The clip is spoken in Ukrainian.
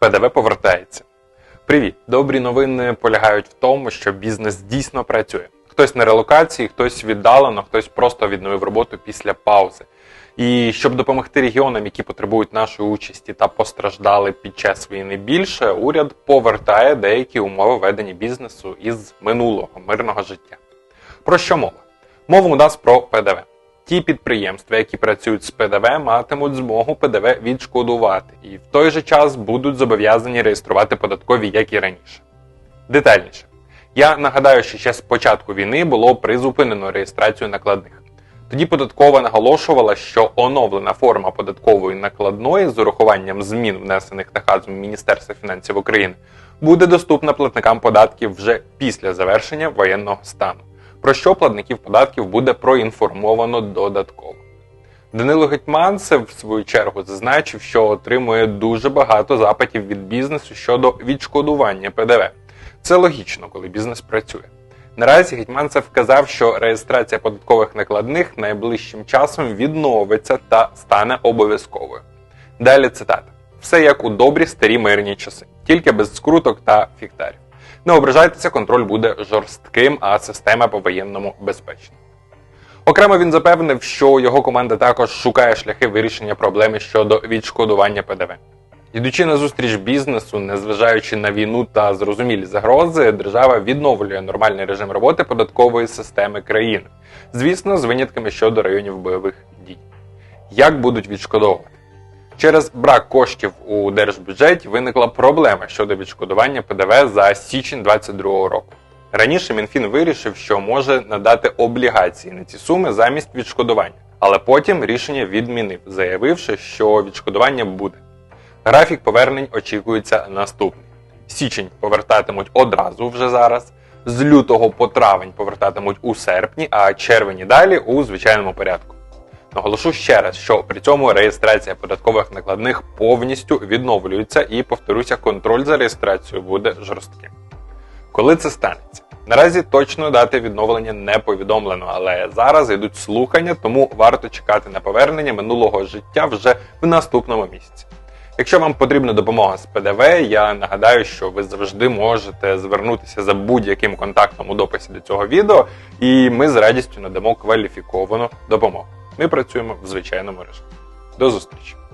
ПДВ повертається. Привіт! Добрі новини полягають в тому, що бізнес дійсно працює. Хтось на релокації, хтось віддалено, хтось просто відновив роботу після паузи. І щоб допомогти регіонам, які потребують нашої участі та постраждали під час війни більше, уряд повертає деякі умови ведення бізнесу із минулого мирного життя. Про що мова? Мова у нас про ПДВ. Ті підприємства, які працюють з ПДВ, матимуть змогу ПДВ відшкодувати і в той же час будуть зобов'язані реєструвати податкові, як і раніше. Детальніше. Я нагадаю, що ще з початку війни було призупинено реєстрацію накладних. Тоді податкова наголошувала, що оновлена форма податкової накладної з урахуванням змін, внесених наказом Міністерства фінансів України, буде доступна платникам податків вже після завершення воєнного стану, про що платників податків буде проінформовано додатково. Данило Гетьманцев, в свою чергу, зазначив, що отримує дуже багато запитів від бізнесу щодо відшкодування ПДВ. Це логічно, коли бізнес працює. Наразі Гетьманцев вказав, що реєстрація податкових накладних найближчим часом відновиться та стане обов'язковою. Далі цитата: все як у добрі старі мирні часи, тільки без скруток та фіктарів. Не ображайтеся, контроль буде жорстким, а система по-воєнному безпечна. Окремо він запевнив, що його команда також шукає шляхи вирішення проблеми щодо відшкодування ПДВ. Йдучи на зустріч бізнесу, незважаючи на війну та зрозумілі загрози, держава відновлює нормальний режим роботи податкової системи країни, звісно, з винятками щодо районів бойових дій. Як будуть відшкодовувати? Через брак коштів у держбюджеті виникла проблема щодо відшкодування ПДВ за січень 2022 року. Раніше Мінфін вирішив, що може надати облігації на ці суми замість відшкодування, але потім рішення відмінив, заявивши, що відшкодування буде. Графік повернень очікується наступний: січень повертатимуть одразу вже зараз, з лютого по травень повертатимуть у серпні, а червень і далі у звичайному порядку. Наголошу ще раз, що при цьому реєстрація податкових накладних повністю відновлюється і, повторюся, контроль за реєстрацією буде жорстким. Коли це станеться? Наразі точно дати відновлення не повідомлено, але зараз йдуть слухання, тому варто чекати на повернення минулого життя вже в наступному місяці. Якщо вам потрібна допомога з ПДВ, я нагадаю, що ви завжди можете звернутися за будь-яким контактом у дописі до цього відео, і ми з радістю надамо кваліфіковану допомогу. Ми працюємо в звичайному режимі. До зустрічі!